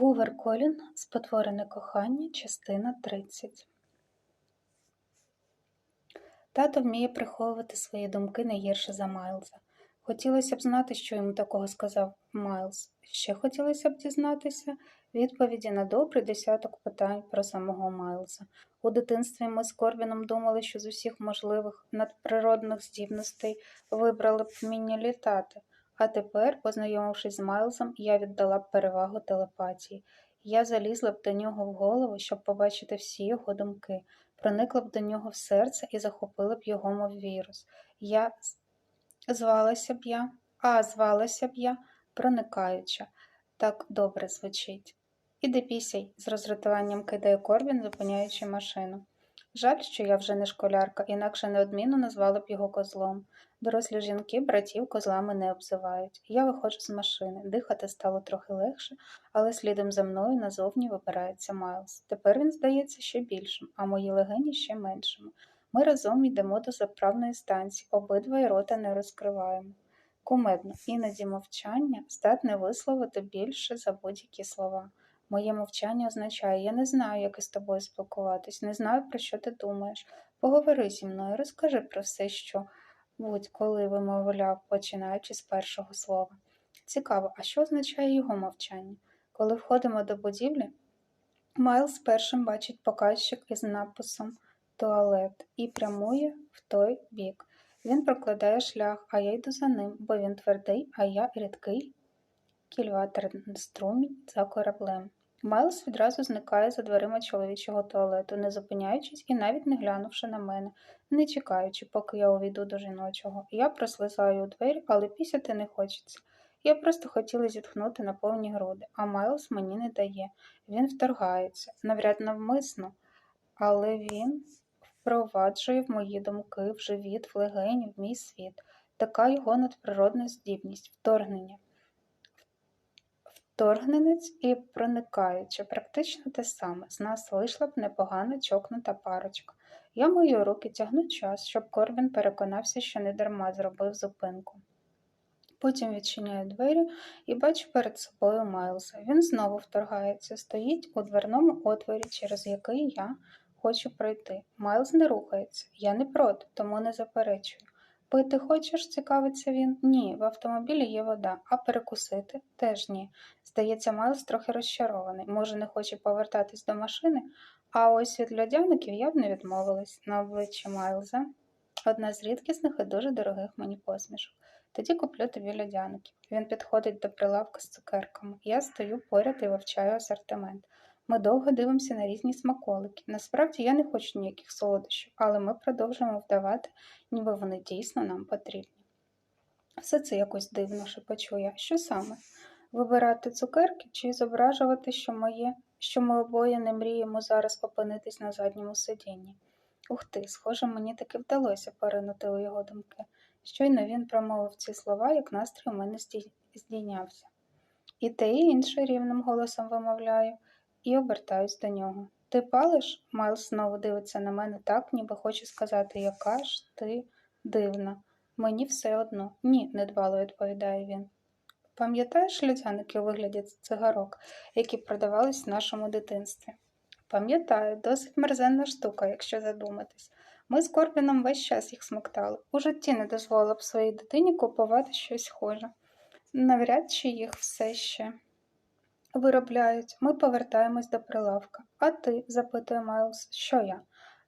Гувер Колін Спотворене кохання, частина 30 Тато вміє приховувати свої думки не гірше за Майлза. Хотілося б знати, що йому такого сказав Майлз. Ще хотілося б дізнатися відповіді на добрий десяток питань про самого Майлза. У дитинстві ми з Корбіном думали, що з усіх можливих надприродних здібностей вибрали б вміння літати. А тепер, познайомившись з Майлзом, я віддала б перевагу телепатії. Я залізла б до нього в голову, щоб побачити всі його думки, проникла б до нього в серце і захопила б його, мов вірус. Я звалася б я, а звалася б я, проникаюча. Так добре звучить. Іди пісяй, з роздратуванням кидає Корбін, зупиняючи машину. Жаль, що я вже не школярка, інакше неодмінно назвала б його козлом. Дорослі жінки братів козлами не обзивають. Я виходжу з машини. Дихати стало трохи легше, але слідом за мною назовні вибирається Майлз. Тепер він здається ще більшим, а мої легені ще меншими. Ми разом йдемо до заправної станції, обидва й рота не розкриваємо. Кумедно, іноді мовчання здатне висловити більше за будь-які слова. Моє мовчання означає, я не знаю, як із тобою спілкуватись, не знаю, про що ти думаєш. Поговори зі мною, розкажи про все, що будь-коли вимовляв, починаючи з першого слова. Цікаво, а що означає його мовчання? Коли входимо до будівлі, Майлз першим бачить показчик із написом туалет і прямує в той бік. Він прокладає шлях, а я йду за ним, бо він твердий, а я рідкий кільваторний струмінь за кораблем. Майлз відразу зникає за дверима чоловічого туалету, не зупиняючись і навіть не глянувши на мене, не чекаючи, поки я увійду до жіночого. Я прослизаю у двері, але пісяти не хочеться. Я просто хотіла зітхнути на повні груди, а Майлз мені не дає. Він вторгається, навряд навмисно, але він впроваджує в мої думки, в живіт, в легені, в мій світ. Така його надприродна здібність, вторгнення. Торгненець і проникаючи, практично те саме. З нас вийшла б непогана чокнута парочка. Я мою руки тягну час, щоб Корбін переконався, що не дарма зробив зупинку. Потім відчиняю двері і бачу перед собою Майлза. Він знову вторгається, стоїть у дверному отворі, через який я хочу пройти. Майлз не рухається, я не проти, тому не заперечую. Пити хочеш? цікавиться він. Ні, в автомобілі є вода, а перекусити теж ні. Здається, Майлз трохи розчарований. Може, не хоче повертатись до машини, а ось від льодяників я б не відмовилась на обличчі Майлза. Одна з рідкісних і дуже дорогих мені посмішок. Тоді куплю тобі льодяників. Він підходить до прилавка з цукерками. Я стою поряд і вивчаю асортимент. Ми довго дивимося на різні смаколики. Насправді я не хочу ніяких солодощів, але ми продовжуємо вдавати, ніби вони дійсно нам потрібні. Все це якось дивно шепочу я. Що саме? Вибирати цукерки чи зображувати, що моє, що ми обоє не мріємо зараз опинитись на задньому сидінні? Ух ти, схоже, мені таки вдалося поринути у його думки. Щойно він промовив ці слова, як настрій у мене здійнявся. І те і інше рівним голосом вимовляю і обертаюсь до нього. Ти палиш? Майлз знову дивиться на мене так, ніби хоче сказати, яка ж ти дивна. Мені все одно. Ні, недбало відповідає він. Пам'ятаєш льодяники у вигляді цигарок, які продавались в нашому дитинстві? Пам'ятаю, досить мерзенна штука, якщо задуматись. Ми з Корбіном весь час їх смоктали. У житті не дозволила б своїй дитині купувати щось схоже. Навряд чи їх все ще виробляють. Ми повертаємось до прилавка. А ти? запитує Майлз, що я?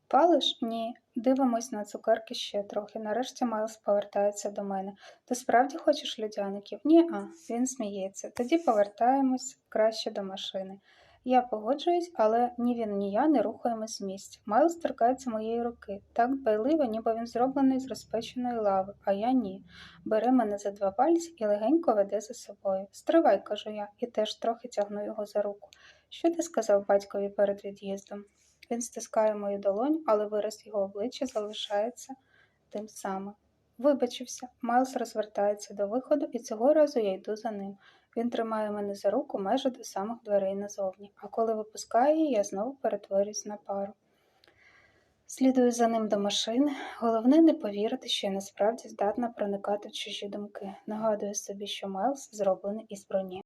Палиш? Ні. Дивимось на цукерки ще трохи. Нарешті Майлз повертається до мене. Ти справді хочеш людяників? Ні, а він сміється. Тоді повертаємось краще до машини. Я погоджуюсь, але ні він, ні я не рухаємось з місця. Майлз торкається моєї руки, так дбайливо, ніби він зроблений з розпеченої лави, а я ні. Бере мене за два пальці і легенько веде за собою. Стривай, кажу я, і теж трохи тягну його за руку. Що ти сказав батькові перед від'їздом? Він стискає мою долоню, але вираз його обличчя залишається тим самим. Вибачився, Майлз розвертається до виходу, і цього разу я йду за ним. Він тримає мене за руку майже до самих дверей назовні, а коли випускає її, я знову перетворююсь на пару. Слідую за ним до машини. Головне не повірити, що я насправді здатна проникати в чужі думки. Нагадую собі, що Майлз зроблений із броні.